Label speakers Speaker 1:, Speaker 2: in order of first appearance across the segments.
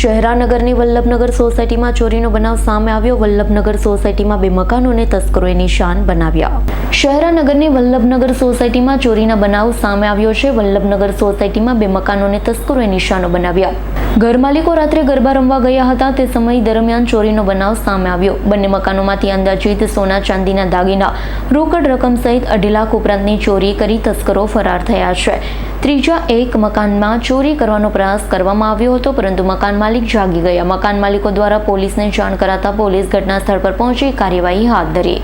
Speaker 1: શહેરાનગરની વલ્લભનગર સોસાયટીમાં ચોરીનો બનાવ સામે આવ્યો. વલ્લભનગર સોસાયટીમાં બે મકાનોને તસ્કરોએ નિશાન બનાવ્યા. શહેરાનગરની વલ્લભનગર સોસાયટીમાં ચોરીના બનાવ સામે આવ્યો છે. વલ્લભનગર સોસાયટીમાં બે મકાનોને તસ્કરોએ નિશાનો બનાવ્યા. ઘર માલિકો રાત્રે ગરબા રમવા ગયા હતા. તે સમય દરમિયાન ચોરીનો બનાવ સામે આવ્યો. બંને મકાનોમાંથી અંદાજિત સોના, ચાંદીના દાગીના, રોકડ રકમ સહિત અઢી લાખ ઉપરાંતની ચોરી કરી તસ્કરો ફરાર થયા છે. ત્રીજા એક મકાનમાં ચોરી કરવાનો પ્રયાસ કરવામાં આવ્યો હતો પરંતુ મકાન માલિક જાગી ગયા. મકાન માલિકો દ્વારા પોલીસને જાણ કરાતા પોલીસ ઘટના સ્થળ પર પહોંચી કાર્યવાહી હાથ ધરી.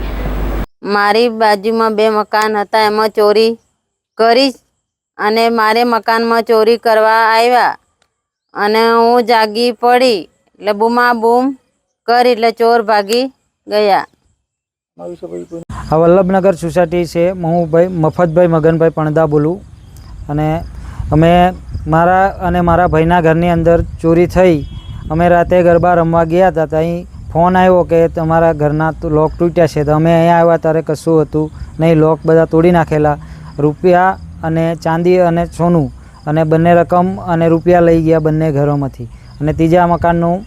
Speaker 2: મારી બાજુમાં બે મકાન હતા એમાં ચોરી કરી અને મારે મકાનમાં ચોરી કરવા આવ્યા અને હું જાગી પડી એટલે બૂમા બૂમ કરી એટલે ચોર ભાગી ગયા.
Speaker 3: આ વલ્લભનગર સોસાયટી છે હું ભાઈ મફતભાઈ મગનભાઈ પણદા બોલું. અને અમે મારા અને મારા ભાઈના ઘરની અંદર ચોરી થઈ. અમે રાતે ગરબા રમવા ગયા હતા ત્યાં ફોન આવ્યો કે તમારા ઘરના લોક તૂટ્યા છે, તો અમે અહીંયા આવ્યા ત્યારે કશું હતું નહીં, લોક બધા તોડી નાખેલા. રૂપિયા અને ચાંદી અને સોનું અને બંને રકમ અને રૂપિયા લઈ ગયા બંને ઘરોમાંથી. અને ત્રીજા મકાનનું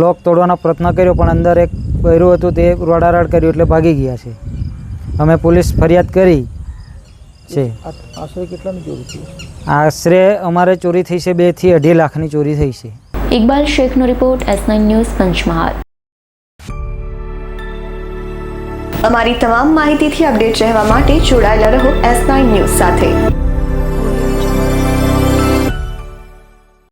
Speaker 3: લોક તોડવાનો પ્રયત્ન કર્યો, પણ અંદર એક બૈરું હતું તે રોડારાડ કર્યું એટલે ભાગી ગયા છે. અમે પોલીસ ફરિયાદ કરી છે? આશરે અમારે ચોરી થઈ છે બેથી અઢી લાખની ચોરી થઈ છે.
Speaker 1: Iqbal શેખનો report S nine news Panchmahal.
Speaker 4: અમારી તમામ માહિતીથી અપડેટ રહેવા માટે જોડાયેલા રહો એસ નાઇન ન્યૂઝ સાથે.